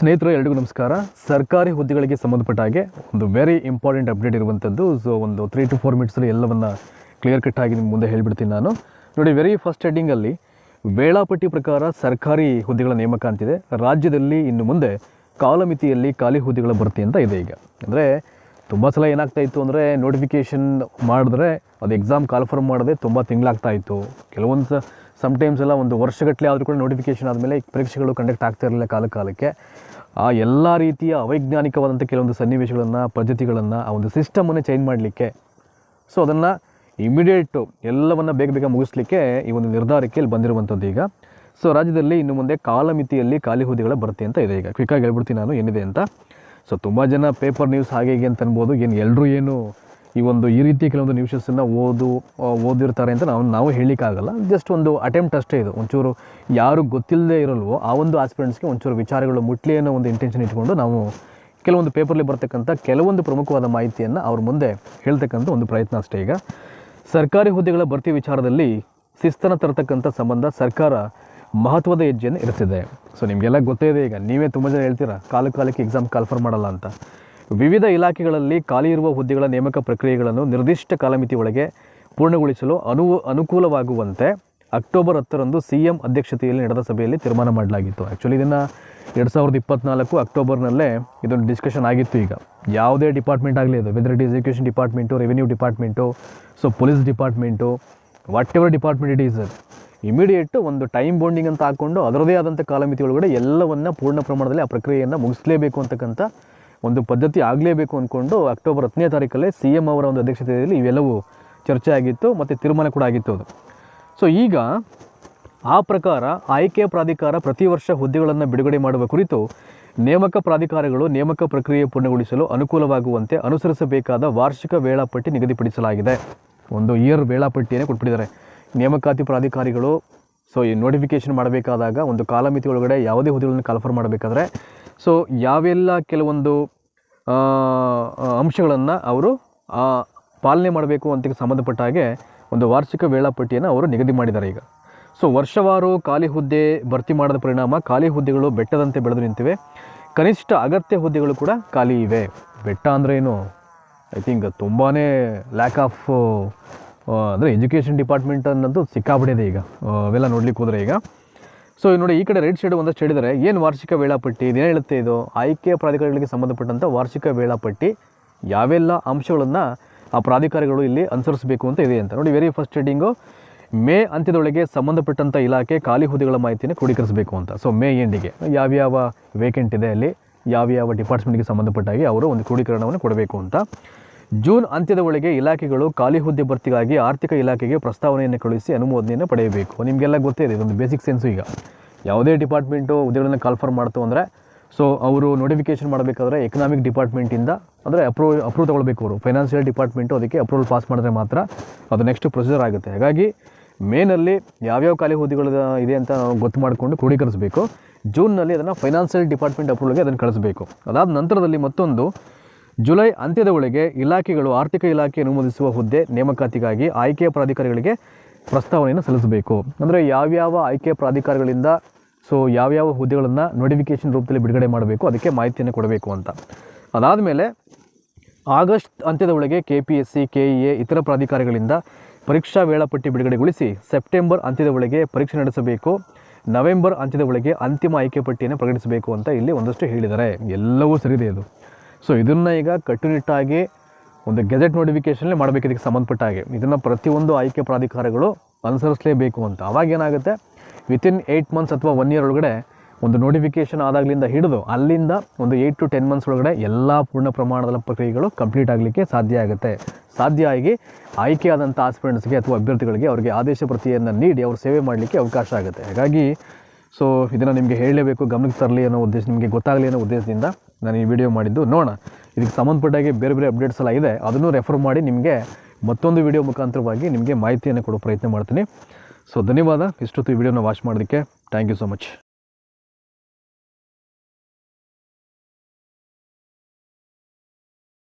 ಸ್ನೇಹಿತರು, ಎಲ್ರಿಗೂ ನಮಸ್ಕಾರ. ಸರ್ಕಾರಿ ಹುದ್ದೆಗಳಿಗೆ ಸಂಬಂಧಪಟ್ಟ ಹಾಗೆ ಒಂದು ವೆರಿ ಇಂಪಾರ್ಟೆಂಟ್ ಅಪ್ಡೇಟ್ ಇರುವಂಥದ್ದು ಸೊ ಒಂದು ತ್ರೀ ಟು ಫೋರ್ ಮಿನಿಟ್ಸಲ್ಲಿ ಎಲ್ಲವನ್ನು ಕ್ಲಿಯರ್ ಕಟ್ ಆಗಿ ನಿಮ್ಮ ಮುಂದೆ ಹೇಳಿಬಿಡ್ತೀನಿ ನಾನು. ನೋಡಿ ವೆರಿ ಫಸ್ಟ್ ಹೆಡ್ಡಿಂಗಲ್ಲಿ ವೇಳಾಪಟ್ಟಿ ಪ್ರಕಾರ ಸರ್ಕಾರಿ ಹುದ್ದೆಗಳ ನೇಮಕ ಅಂತಿದೆ ರಾಜ್ಯದಲ್ಲಿ ಇನ್ನು ಮುಂದೆ ಕಾಲಮಿತಿಯಲ್ಲಿ ಖಾಲಿ ಹುದ್ದೆಗಳ ಭರ್ತಿ ಅಂತ ಇದೆ ಈಗ. ಅಂದರೆ ತುಂಬ ಸಲ ಏನಾಗ್ತಾ ಇತ್ತು ಅಂದರೆ ನೋಟಿಫಿಕೇಷನ್ ಮಾಡಿದ್ರೆ, ಅದು ಎಕ್ಸಾಮ್ ಕಾಲ್ಫರ್ಮ್ ಮಾಡದೆ ತುಂಬ ತಿಂಗಳಾಗ್ತಾ ಇತ್ತು. ಕೆಲವೊಂದು ಸಮ್ಟೈಮ್ಸ್ ಎಲ್ಲ ಒಂದು ವರ್ಷಗಟ್ಟಲೆ ಆದರೂ ಕೂಡ ನೋಟಿಫಿಕೇಷನ್ ಆದಮೇಲೆ ಪರೀಕ್ಷೆಗಳು ಕಂಡಕ್ಟ್ ಆಗ್ತಾ ಇರಲಿಲ್ಲ ಕಾಲ ಕಾಲಕ್ಕೆ ಆ ಎಲ್ಲ ರೀತಿಯ ಅವೈಜ್ಞಾನಿಕವಾದಂಥ ಕೆಲವೊಂದು ಸನ್ನಿವೇಶಗಳನ್ನು, ಪದ್ಧತಿಗಳನ್ನು ಆ ಒಂದು ಸಿಸ್ಟಮನ್ನು ಚೇಂಜ್ ಮಾಡಲಿಕ್ಕೆ. ಸೊ ಅದನ್ನು ಇಮಿಡಿಯೇಟು ಎಲ್ಲವನ್ನು ಬೇಗ ಬೇಗ ಮುಗಿಸ್ಲಿಕ್ಕೆ ಈ ಒಂದು ನಿರ್ಧಾರಕ್ಕೆ ಇಲ್ಲಿ ಬಂದಿರುವಂಥದ್ದು ಈಗ. ಸೊ ರಾಜ್ಯದಲ್ಲಿ ಇನ್ನು ಮುಂದೆ ಕಾಲಮಿತಿಯಲ್ಲಿ ಖಾಲಿ ಹುದ್ದೆಗಳ ಭರ್ತಿ ಅಂತ ಇದೆ ಈಗ. ಕ್ವಿಕ್ಕಾಗಿ ಹೇಳ್ಬಿಡ್ತೀನಿ ನಾನು ಏನಿದೆ ಅಂತ. ಸೊ ತುಂಬ ಜನ ಪೇಪರ್ ನ್ಯೂಸ್ ಹಾಗೆ ಹೀಗೆ ಅಂತ ಅನ್ಬೋದು. ಏನು ಎಲ್ಲರೂ ಏನು ಈ ಒಂದು ಈ ರೀತಿ ಕೆಲವೊಂದು ನ್ಯೂಸಸ್ಸನ್ನು ಓದು ಓದಿರ್ತಾರೆ ಅಂತ ನಾವು ನಾವು ಹೇಳಲಿಕ್ಕಾಗಲ್ಲ. ಜಸ್ಟ್ ಒಂದು ಅಟೆಂಪ್ಟ್ ಅಷ್ಟೇ ಇದು. ಒಂಚೂರು ಯಾರು ಗೊತ್ತಿಲ್ಲದೆ ಇರಲ್ವೋ ಆ ಒಂದು ಆಸ್ಪಿರೆಂಟ್ಸ್ಗೆ ಒಂಚೂರು ವಿಚಾರಗಳು ಮುಟ್ಲಿ ಅನ್ನೋ ಒಂದು ಇಂಟೆನ್ಷನ್ ಇಟ್ಕೊಂಡು ನಾವು ಕೆಲವೊಂದು ಪೇಪರ್ಲಿ ಬರ್ತಕ್ಕಂಥ ಕೆಲವೊಂದು ಪ್ರಮುಖವಾದ ಮಾಹಿತಿಯನ್ನು ಅವ್ರ ಮುಂದೆ ಹೇಳ್ತಕ್ಕಂಥ ಒಂದು ಪ್ರಯತ್ನ ಅಷ್ಟೇ ಈಗ. ಸರ್ಕಾರಿ ಹುದ್ದೆಗಳ ಭರ್ತಿ ವಿಚಾರದಲ್ಲಿ ಶಿಸ್ತನ ತರತಕ್ಕಂಥ ಸಂಬಂಧ ಸರ್ಕಾರ ಮಹತ್ವದ ಹೆಜ್ಜೆಯನ್ನು ಇರ್ತಿದೆ ಸೊ ನಿಮಗೆಲ್ಲ ಗೊತ್ತೇ ಇದೆ ಈಗ. ನೀವೇ ತುಂಬ ಜನ ಹೇಳ್ತೀರಾ, ಕಾಲ ಕಾಲಕ್ಕೆ ಎಕ್ಸಾಮ್ ಕಾಲ್ಫರ್ ಮಾಡಲ್ಲ ಅಂತ. ವಿವಿಧ ಇಲಾಖೆಗಳಲ್ಲಿ ಖಾಲಿ ಇರುವ ಹುದ್ದೆಗಳ ನೇಮಕ ಪ್ರಕ್ರಿಯೆಗಳನ್ನು ನಿರ್ದಿಷ್ಟ ಕಾಲಮಿತಿ ಒಳಗೆ ಪೂರ್ಣಗೊಳಿಸಲು ಅನು ಅನುಕೂಲವಾಗುವಂತೆ ಅಕ್ಟೋಬರ್ ಹತ್ತರಂದು ಸಿ ಎಂ ಅಧ್ಯಕ್ಷತೆಯಲ್ಲಿ ನಡೆದ ಸಭೆಯಲ್ಲಿ ತೀರ್ಮಾನ ಮಾಡಲಾಗಿತ್ತು. ಆ್ಯಕ್ಚುಲಿ ಇದನ್ನು ಎರಡು ಸಾವಿರದ ಇಪ್ಪತ್ನಾಲ್ಕು ಅಕ್ಟೋಬರ್ನಲ್ಲೇ ಇದೊಂದು ಡಿಸ್ಕಷನ್ ಆಗಿತ್ತು ಈಗ. ಯಾವುದೇ ಡಿಪಾರ್ಟ್ಮೆಂಟ್ ಆಗಲಿ ಅದು whether it education department revenue department so police department whatever department it is immediate ಒಂದು ಟೈಮ್ ಬೌಂಡಿಂಗ್ ಅಂತ ಹಾಕ್ಕೊಂಡು ಅದರದೇ ಆದಂಥ ಕಾಲಮಿತಿ ಒಳಗಡೆ ಎಲ್ಲವನ್ನು ಪೂರ್ಣ ಪ್ರಮಾಣದಲ್ಲಿ ಆ ಪ್ರಕ್ರಿಯೆಯನ್ನು ಮುಗಿಸಲೇಬೇಕು ಅಂತಕ್ಕಂಥ ಒಂದು ಪದ್ಧತಿ ಆಗಲೇಬೇಕು ಅಂದ್ಕೊಂಡು ಅಕ್ಟೋಬರ್ ಹತ್ತನೇ ತಾರೀಕಲ್ಲೇ ಸಿ ಎಂ ಅವರ ಒಂದು ಅಧ್ಯಕ್ಷತೆಯಲ್ಲಿ ಇವೆಲ್ಲವೂ ಚರ್ಚೆ ಆಗಿತ್ತು ಮತ್ತು ತೀರ್ಮಾನ ಕೂಡ ಆಗಿತ್ತು ಅದು. ಸೊ ಈಗ ಆ ಪ್ರಕಾರ ಆಯ್ಕೆ ಪ್ರಾಧಿಕಾರ ಪ್ರತಿ ವರ್ಷ ಹುದ್ದೆಗಳನ್ನು ಬಿಡುಗಡೆ ಮಾಡುವ ಕುರಿತು ನೇಮಕ ಪ್ರಾಧಿಕಾರಗಳು ನೇಮಕ ಪ್ರಕ್ರಿಯೆ ಪೂರ್ಣಗೊಳಿಸಲು ಅನುಕೂಲವಾಗುವಂತೆ ಅನುಸರಿಸಬೇಕಾದ ವಾರ್ಷಿಕ ವೇಳಾಪಟ್ಟಿ ನಿಗದಿಪಡಿಸಲಾಗಿದೆ. ಒಂದು ಇಯರ್ ವೇಳಾಪಟ್ಟಿಯನ್ನು ಕೊಟ್ಬಿಟ್ಟಿದ್ದಾರೆ. ನೇಮಕಾತಿ ಪ್ರಾಧಿಕಾರಿಗಳು ಸೊ ಈ ನೋಟಿಫಿಕೇಷನ್ ಮಾಡಬೇಕಾದಾಗ ಒಂದು ಕಾಲಮಿತಿ ಒಳಗಡೆ ಯಾವುದೇ ಹುದ್ದೆಗಳನ್ನು ಕಾಲ್ಫರ್ ಮಾಡಬೇಕಾದ್ರೆ ಸೊ ಯಾವೆಲ್ಲ ಕೆಲವೊಂದು ಅಂಶಗಳನ್ನು ಅವರು ಪಾಲನೆ ಮಾಡಬೇಕು ಅಂತ ಸಂಬಂಧಪಟ್ಟ ಹಾಗೆ ಒಂದು ವಾರ್ಷಿಕ ವೇಳಾಪಟ್ಟಿಯನ್ನು ಅವರು ನಿಗದಿ ಮಾಡಿದ್ದಾರೆ ಈಗ. ಸೊ ವರ್ಷವಾರು ಖಾಲಿ ಹುದ್ದೆ ಭರ್ತಿ ಮಾಡದ ಪರಿಣಾಮ ಖಾಲಿ ಹುದ್ದೆಗಳು ಬೆಟ್ಟದಂತೆ ಬೆಳೆದು ನಿಂತಿವೆ. ಕನಿಷ್ಠ ಅಗತ್ಯ ಹುದ್ದೆಗಳು ಕೂಡ ಖಾಲಿ ಇವೆ. ಬೆಟ್ಟ ಅಂದರೆ ಏನು? ಐ ಥಿಂಕ್ ತುಂಬಾ ಲ್ಯಾಕ್ ಆಫ್ ಅಂದರೆ ಎಜುಕೇಷನ್ ಡಿಪಾರ್ಟ್ಮೆಂಟ್ ಅನ್ನೋದು ಸಿಕ್ಕಾಬಿಟ್ಟಿದೆ ಈಗ. ಅವೆಲ್ಲ ನೋಡ್ಲಿಕ್ಕೆ ಹೋದರೆ ಈಗ. ಸೊ ನೋಡಿ ಈ ಕಡೆ ರೈಟ್ ಸೈಡ್ ಒಂದಷ್ಟು ಹೇಳಿದರೆ, ಏನು ವಾರ್ಷಿಕ ವೇಳಾಪಟ್ಟಿ ಇದೇನು ಹೇಳುತ್ತೆ ಇದು? ಆಯ್ಕೆ ಪ್ರಾಧಿಕಾರಗಳಿಗೆ ಸಂಬಂಧಪಟ್ಟಂಥ ವಾರ್ಷಿಕ ವೇಳಾಪಟ್ಟಿ, ಯಾವೆಲ್ಲ ಅಂಶಗಳನ್ನು ಆ ಪ್ರಾಧಿಕಾರಗಳು ಇಲ್ಲಿ ಅನುಸರಿಸಬೇಕು ಅಂತ ಇದೆ ಅಂತ. ನೋಡಿ ವೆರಿ ಫಸ್ಟ್ ಹೆಡಿಂಗು ಮೇ ಅಂತ್ಯದೊಳಗೆ ಸಂಬಂಧಪಟ್ಟಂಥ ಇಲಾಖೆ ಖಾಲಿ ಹುದ್ದೆಗಳ ಮಾಹಿತಿಯನ್ನು ಕ್ರೋಢೀಕರಿಸಬೇಕು ಅಂತ. ಸೊ ಮೇ ಎಂಡಿಗೆ ಯಾವ್ಯಾವ ವೇಕೆಂಟ್ ಇದೆ ಅಲ್ಲಿ, ಯಾವ್ಯಾವ ಡಿಪಾರ್ಟ್ಮೆಂಟ್ಗೆ ಸಂಬಂಧಪಟ್ಟಾಗಿ ಅವರು ಒಂದು ಕ್ರೋಢೀಕರಣವನ್ನು ಕೊಡಬೇಕು ಅಂತ. ಜೂನ್ ಅಂತ್ಯದ ಒಳಗೆ ಇಲಾಖೆಗಳು ಖಾಲಿ ಹುದ್ದೆ ಭರ್ತಿಗಾಗಿ ಆರ್ಥಿಕ ಇಲಾಖೆಗೆ ಪ್ರಸ್ತಾವನೆಯನ್ನು ಕಳುಹಿಸಿ ಅನುಮೋದನೆಯನ್ನು ಪಡೆಯಬೇಕು. ನಿಮಗೆಲ್ಲ ಗೊತ್ತೇ ಇದೆ, ಇದೊಂದು ಬೇಸಿಕ್ ಸೆನ್ಸು ಈಗ. ಯಾವುದೇ ಡಿಪಾರ್ಟ್ಮೆಂಟು ಹುದ್ದೆಗಳನ್ನು ಕಾಲ್ಫರ್ ಮಾಡ್ತು ಅಂದರೆ ಸೊ ಅವರು ನೋಟಿಫಿಕೇಷನ್ ಮಾಡಬೇಕಾದ್ರೆ ಎಕನಾಮಿಕ್ ಡಿಪಾರ್ಟ್ಮೆಂಟಿಂದ ಅಂದರೆ ಅಪ್ರೂವ್ ಅಪ್ರೂವ್ ತೊಗೊಳ್ಬೇಕು ಅವರು. ಫೈನಾನ್ಷಿಯಲ್ ಡಿಪಾರ್ಟ್ಮೆಂಟು ಅದಕ್ಕೆ ಅಪ್ರೂವಲ್ ಪಾಸ್ ಮಾಡಿದ್ರೆ ಮಾತ್ರ ಅದು ನೆಕ್ಸ್ಟ್ ಪ್ರೊಸೀಜರ್ ಆಗುತ್ತೆ. ಹಾಗಾಗಿ ಮೇನಲ್ಲಿ ಯಾವ್ಯಾವ ಖಾಲಿ ಹುದ್ದೆಗಳು ಇದೆ ಅಂತ ನಾವು ಗೊತ್ತು ಮಾಡಿಕೊಂಡು ಕ್ರೋಢೀಕರಿಸಬೇಕು ಜೂನ್ನಲ್ಲಿ ಅದನ್ನು ಫೈನಾನ್ಷಿಯಲ್ ಡಿಪಾರ್ಟ್ಮೆಂಟ್ ಅಪ್ರೂವಲ್ಗೆ ಅದನ್ನು ಕಳಿಸಬೇಕು. ಅದಾದ ನಂತರದಲ್ಲಿ ಮತ್ತೊಂದು ಜುಲೈ ಅಂತ್ಯದ ಒಳಗೆ ಇಲಾಖೆಗಳು ಆರ್ಥಿಕ ಇಲಾಖೆ ಅನುಮೋದಿಸುವ ಹುದ್ದೆ ನೇಮಕಾತಿಗಾಗಿ ಆಯ್ಕೆ ಪ್ರಾಧಿಕಾರಿಗಳಿಗೆ ಪ್ರಸ್ತಾವನೆಯನ್ನು ಸಲ್ಲಿಸಬೇಕು. ಅಂದರೆ ಯಾವ್ಯಾವ ಆಯ್ಕೆ ಪ್ರಾಧಿಕಾರಗಳಿಂದ ಸೊ ಯಾವ್ಯಾವ ಹುದ್ದೆಗಳನ್ನು ನೋಟಿಫಿಕೇಶನ್ ರೂಪದಲ್ಲಿ ಬಿಡುಗಡೆ ಮಾಡಬೇಕು, ಅದಕ್ಕೆ ಮಾಹಿತಿಯನ್ನು ಕೊಡಬೇಕು ಅಂತ. ಅದಾದ ಮೇಲೆ ಆಗಸ್ಟ್ ಅಂತ್ಯದ ಒಳಗೆ K P S C K E A ಇತರ ಪ್ರಾಧಿಕಾರಗಳಿಂದ ಪರೀಕ್ಷಾ ವೇಳಾಪಟ್ಟಿ ಬಿಡುಗಡೆಗೊಳಿಸಿ ಸೆಪ್ಟೆಂಬರ್ ಅಂತ್ಯದ ಒಳಗೆ ಪರೀಕ್ಷೆ ನಡೆಸಬೇಕು. ನವೆಂಬರ್ ಅಂತ್ಯದ ಒಳಗೆ ಅಂತಿಮ ಆಯ್ಕೆ ಪಟ್ಟಿಯನ್ನು ಪ್ರಕಟಿಸಬೇಕು ಅಂತ ಇಲ್ಲಿ ಒಂದಷ್ಟು ಹೇಳಿದ್ದಾರೆ. ಎಲ್ಲವೂ ಸರಿದೆ ಇದು. ಸೊ ಇದನ್ನು ಈಗ ಕಟ್ಟುನಿಟ್ಟಾಗಿ ಒಂದು ಗೆಜೆಟ್ ನೋಟಿಫಿಕೇಷನ್ಲೇ ಮಾಡಬೇಕು ಇದಕ್ಕೆ ಸಂಬಂಧಪಟ್ಟ ಹಾಗೆ. ಇದನ್ನು ಪ್ರತಿಯೊಂದು ಆಯ್ಕೆ ಪ್ರಾಧಿಕಾರಗಳು ಅನುಸರಿಸಲೇಬೇಕು ಅಂತ. ಅವಾಗ ಏನಾಗುತ್ತೆ? ವಿತಿನ್ ಏಯ್ಟ್ ಮಂತ್ಸ್ ಅಥವಾ ಒನ್ ಇಯರ್ ಒಳಗಡೆ ಒಂದು ನೋಟಿಫಿಕೇಷನ್ ಆದಾಗಲಿಂದ ಹಿಡಿದು ಅಲ್ಲಿಂದ ಒಂದು ಏಯ್ಟ್ ಟು ಟೆನ್ ಮಂತ್ಸ್ ಒಳಗಡೆ ಎಲ್ಲ ಪೂರ್ಣ ಪ್ರಮಾಣದ ಪ್ರಕ್ರಿಯೆಗಳು ಕಂಪ್ಲೀಟ್ ಆಗಲಿಕ್ಕೆ ಸಾಧ್ಯ ಆಗುತ್ತೆ. ಸಾಧ್ಯ ಆಗಿ ಆಯ್ಕೆಯಾದಂಥ ಆಸ್ಪಿರೆಂಟ್ಸ್ಗೆ ಅಥವಾ ಅಭ್ಯರ್ಥಿಗಳಿಗೆ ಅವರಿಗೆ ಆದೇಶ ಪ್ರತಿಯನ್ನು ನೀಡಿ ಅವರು ಸೇವೆ ಮಾಡಲಿಕ್ಕೆ ಅವಕಾಶ ಆಗುತ್ತೆ. ಹಾಗಾಗಿ ಸೊ ಇದನ್ನು ನಿಮಗೆ ಹೇಳಲೇಬೇಕು, ಗಮನಕ್ಕೆ ತರಲಿ ಅನ್ನೋ ಉದ್ದೇಶ ನಿಮಗೆ ಗೊತ್ತಾಗಲಿ ಅನ್ನೋ ಉದ್ದೇಶದಿಂದ ನಾನು ಈ ವಿಡಿಯೋ ಮಾಡಿದ್ದು, ನೋಡೋಣ. ಇದಕ್ಕೆ ಸಂಬಂಧಪಟ್ಟಾಗೆ ಬೇರೆ ಬೇರೆ ಅಪ್ಡೇಟ್ಸ್ ಎಲ್ಲ ಇದೆ. ಅದನ್ನು ರೆಫರ್ ಮಾಡಿ ನಿಮಗೆ ಮತ್ತೊಂದು ವಿಡಿಯೋ ಮುಖಾಂತರವಾಗಿ ನಿಮಗೆ ಮಾಹಿತಿಯನ್ನು ಕೊಡೋ ಪ್ರಯತ್ನ ಮಾಡ್ತೀನಿ. ಸೊ ಧನ್ಯವಾದ. ಇಷ್ಟೊತ್ತು ಈ ವಿಡಿಯೋನ ವಾಚ್ ಮಾಡೋದಕ್ಕೆ ಥ್ಯಾಂಕ್ ಯು ಸೊ ಮಚ್